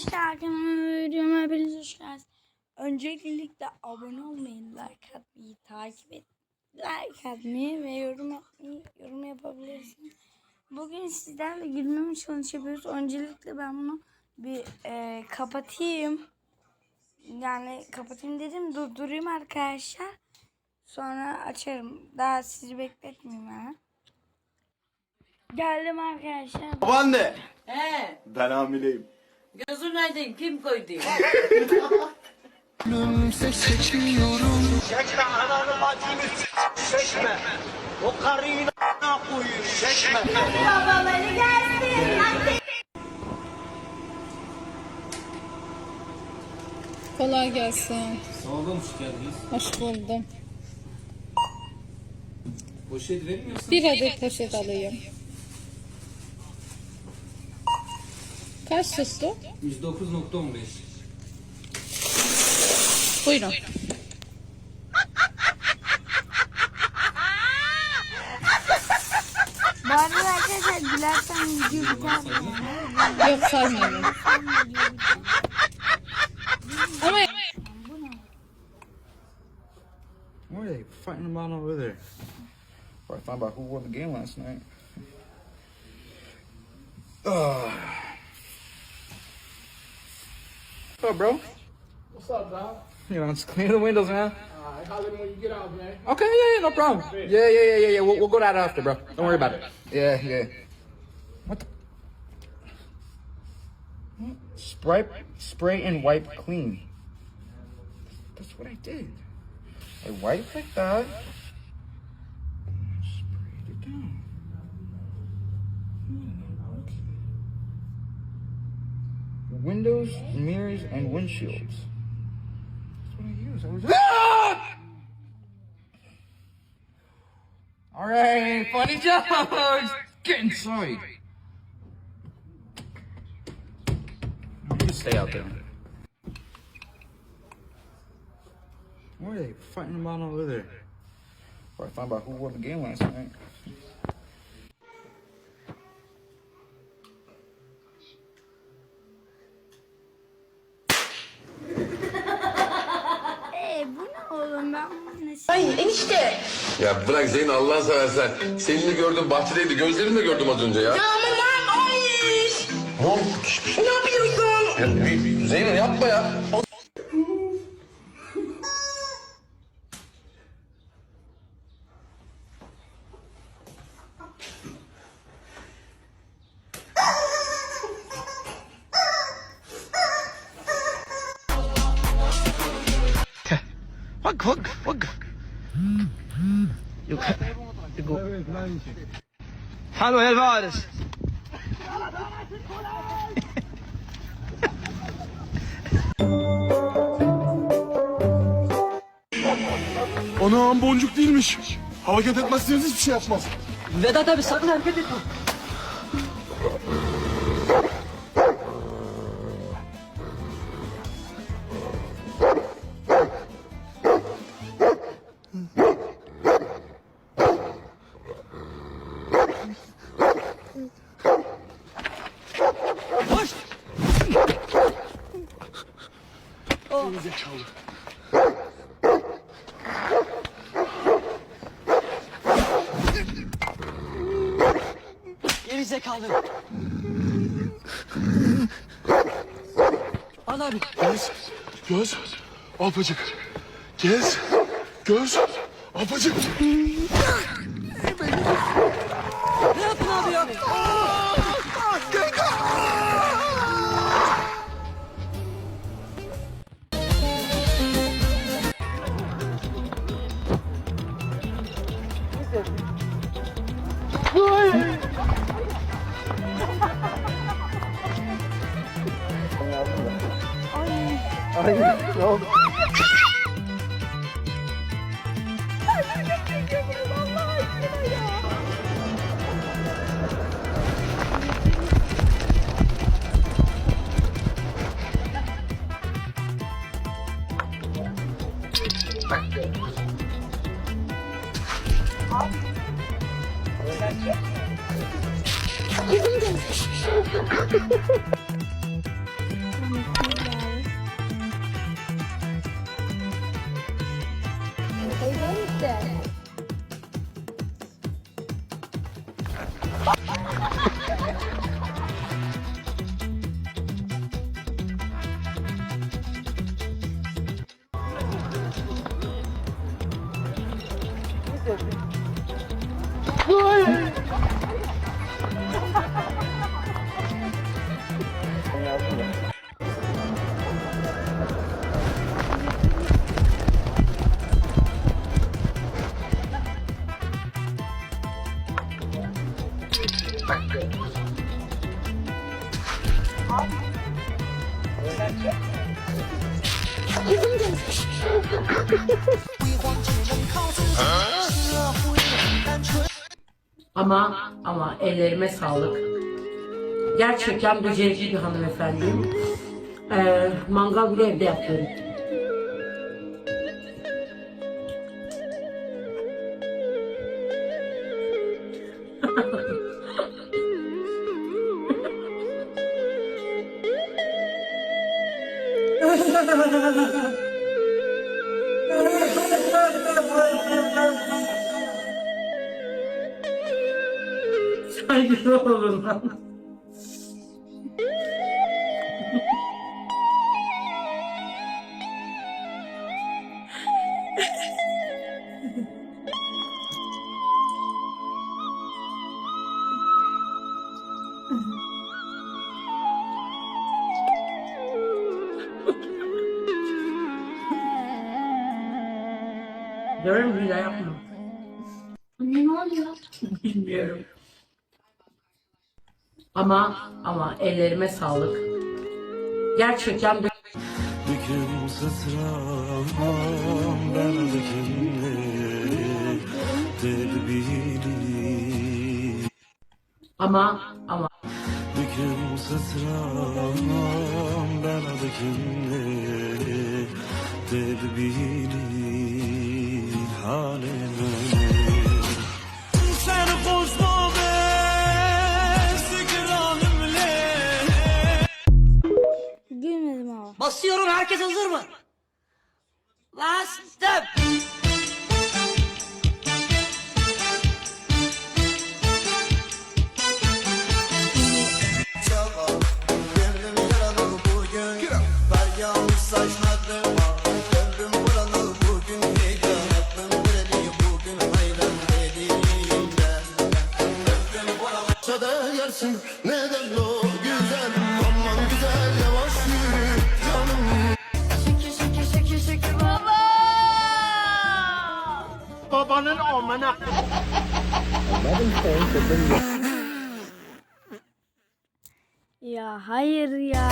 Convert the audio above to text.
Arkadaşlar kanalıma videoma hepiniz hoş geldiniz. Öncelikle abone olmayı, like atmayı, takip et, like atmayı ve yorum atmayı, yorum yapabilirsiniz. Bugün sizlerle gülmeme challenge yapıyoruz. Öncelikle ben bunu bir e, kapatayım. Yani kapatayım dedim durdurayım arkadaşlar. Sonra açarım. Daha sizi bekletmeyeyim ha. Geldim arkadaşlar. Babaanne. He, Ben hamileyim. Gözün aydın kim koydu? Çekme ananı bacını s- çekme. O karıyı a**ına koyayım çekme. Kolay gelsin. Sağ olun, hoş geldiniz. Hoş buldum. Poşet vermiyorsun. Bir adet poşet alayım. Kaç suslu? 109.15. Buyurun. Bu arada arkadaşlar gülersen video biter. Yok sarmayalım. Ama What are they fighting about over there? Probably find about who won the game last night. Ugh. What's up, bro? What's up, dog? You know, just clean the windows, man. Alright, holler when you get out, man. Okay, yeah, yeah, no problem. Yeah, yeah, yeah, yeah, yeah. We'll, we'll go that after, bro. Don't worry about it. Yeah, yeah. What the? Spray, spray and wipe clean. That's what I did. I wiped like that. and I Sprayed it down. Hmm, okay. Windows, mirrors, and windshields. That's what I use. I was. Ah! All right, funny jokes. Get inside. You just stay out there. What are they fighting about over there? Probably find about who won the game last night. Bunu ne Ya bırak Zeyn Allah'ını seversen. Selin'i gördüm bahçedeydi. Gözlerimle gördüm az önce ya. Ya aman Mom, ne yapıyorsun? Ya, Zeynep yapma ya. Wag, wag, wag. Go. Hallo, Herr Vares. Anam boncuk değilmiş. Hareket etmezseniz hiçbir şey yapmaz. Vedat abi sakın hareket etme. Geri zekalı. Al abi. Göz, göz, apacık. Gez, göz, apacık. Ne yaptın abi ya? Ay, yok. ama ama ellerime sağlık. Gerçekten becerikli bir hanımefendiyim. Ee, mangal bile evde yapıyorum. Saygılı olun Diyorum bir daha yapma. Anne ne oluyor? Bilmiyorum. Ama ama ellerime sağlık. Gerçekten Döküm sıçramam ben dökümleri tedbiri ama ama Döküm sıçramam ben dökümleri tedbiri halime Sen koşma be zikranımle Gülmedim ama. Basıyorum herkes hazır mı? Bastım. Amına Ya hayır ya.